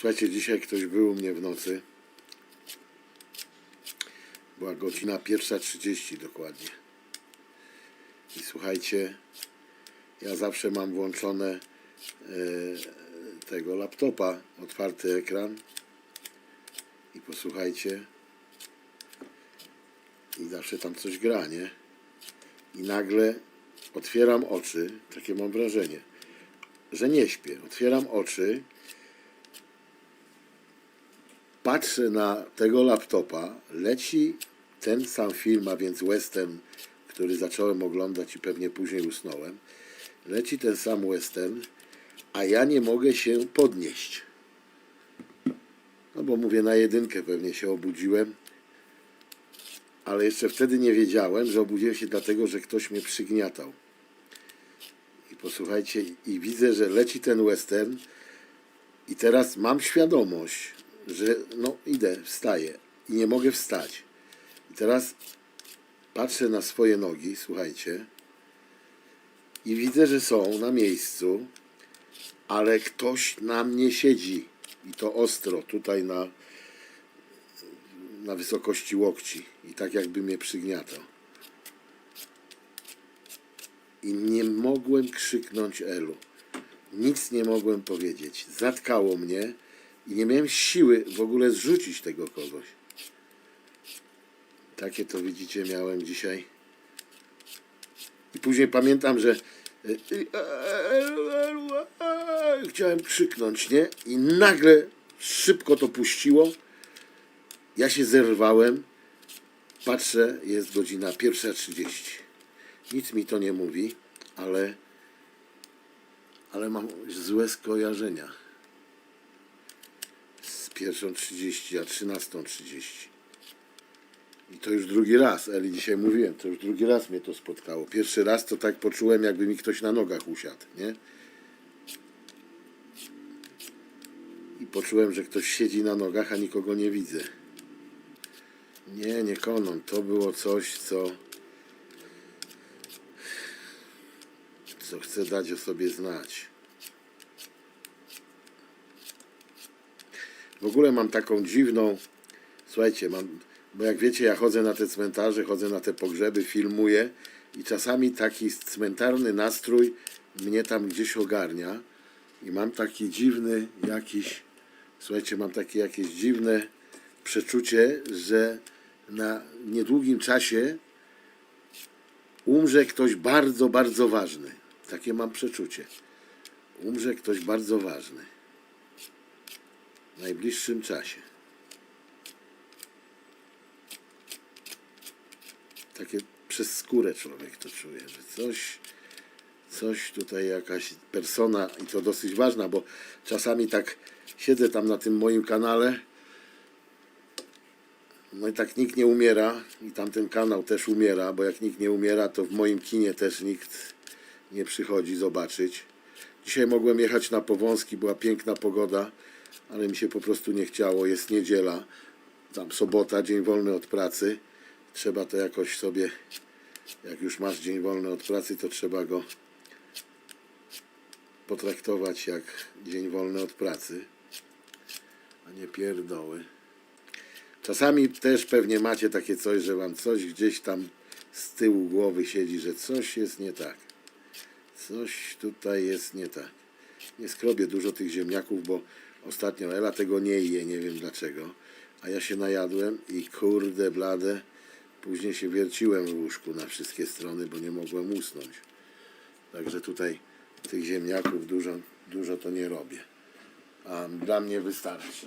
Słuchajcie, dzisiaj ktoś był u mnie w nocy. Była godzina pierwsza trzydzieści dokładnie. I słuchajcie, ja zawsze mam włączone e, tego laptopa, otwarty ekran. I posłuchajcie. I zawsze tam coś gra, nie? I nagle otwieram oczy, takie mam wrażenie, że nie śpię. Otwieram oczy, patrzę na tego laptopa, leci ten sam film, a więc western, który zacząłem oglądać i pewnie później usnąłem. Leci ten sam western, a ja nie mogę się podnieść. No bo mówię, na jedynkę pewnie się obudziłem, ale jeszcze wtedy nie wiedziałem, że obudziłem się dlatego, że ktoś mnie przygniatał. I posłuchajcie, i widzę, że leci ten western i teraz mam świadomość, że no idę, wstaję i nie mogę wstać. I teraz patrzę na swoje nogi, słuchajcie, i widzę, że są na miejscu, ale ktoś na mnie siedzi i to ostro, tutaj na, na wysokości łokci i tak jakby mnie przygniatał. I nie mogłem krzyknąć Elu. Nic nie mogłem powiedzieć. Zatkało mnie i nie miałem siły w ogóle zrzucić tego kogoś. Takie to widzicie miałem dzisiaj. I później pamiętam, że e, chciałem krzyknąć, nie? I nagle szybko to puściło. Ja się zerwałem. Patrzę, jest godzina pierwsza trzydzieści. Nic mi to nie mówi, ale, ale mam złe skojarzenia z pierwszą 30, a 13.30. I to już drugi raz, Eli dzisiaj mówiłem, to już drugi raz mnie to spotkało. Pierwszy raz to tak poczułem, jakby mi ktoś na nogach usiadł, nie? I poczułem, że ktoś siedzi na nogach, a nikogo nie widzę. Nie, nie konon. To było coś, co. co chcę dać o sobie znać. W ogóle mam taką dziwną. Słuchajcie, mam. Bo jak wiecie, ja chodzę na te cmentarze, chodzę na te pogrzeby, filmuję i czasami taki cmentarny nastrój mnie tam gdzieś ogarnia i mam taki dziwny jakiś, słuchajcie, mam takie jakieś dziwne przeczucie, że na niedługim czasie umrze ktoś bardzo, bardzo ważny. Takie mam przeczucie. Umrze ktoś bardzo ważny. W najbliższym czasie. Takie przez skórę człowiek to czuje, że coś, coś tutaj jakaś persona i to dosyć ważna, bo czasami tak siedzę tam na tym moim kanale no i tak nikt nie umiera i tamten kanał też umiera, bo jak nikt nie umiera, to w moim kinie też nikt nie przychodzi zobaczyć. Dzisiaj mogłem jechać na Powązki, była piękna pogoda, ale mi się po prostu nie chciało. Jest niedziela, tam sobota, dzień wolny od pracy. Trzeba to jakoś sobie, jak już masz dzień wolny od pracy, to trzeba go potraktować jak dzień wolny od pracy, a nie pierdoły. Czasami też pewnie macie takie coś, że wam coś gdzieś tam z tyłu głowy siedzi, że coś jest nie tak. Coś tutaj jest nie tak. Nie skrobię dużo tych ziemniaków, bo ostatnio Ela tego nie je, nie wiem dlaczego. A ja się najadłem i kurde blade, później się wierciłem w łóżku na wszystkie strony, bo nie mogłem usnąć. Także tutaj tych ziemniaków dużo, dużo to nie robię. A dla mnie wystarczy.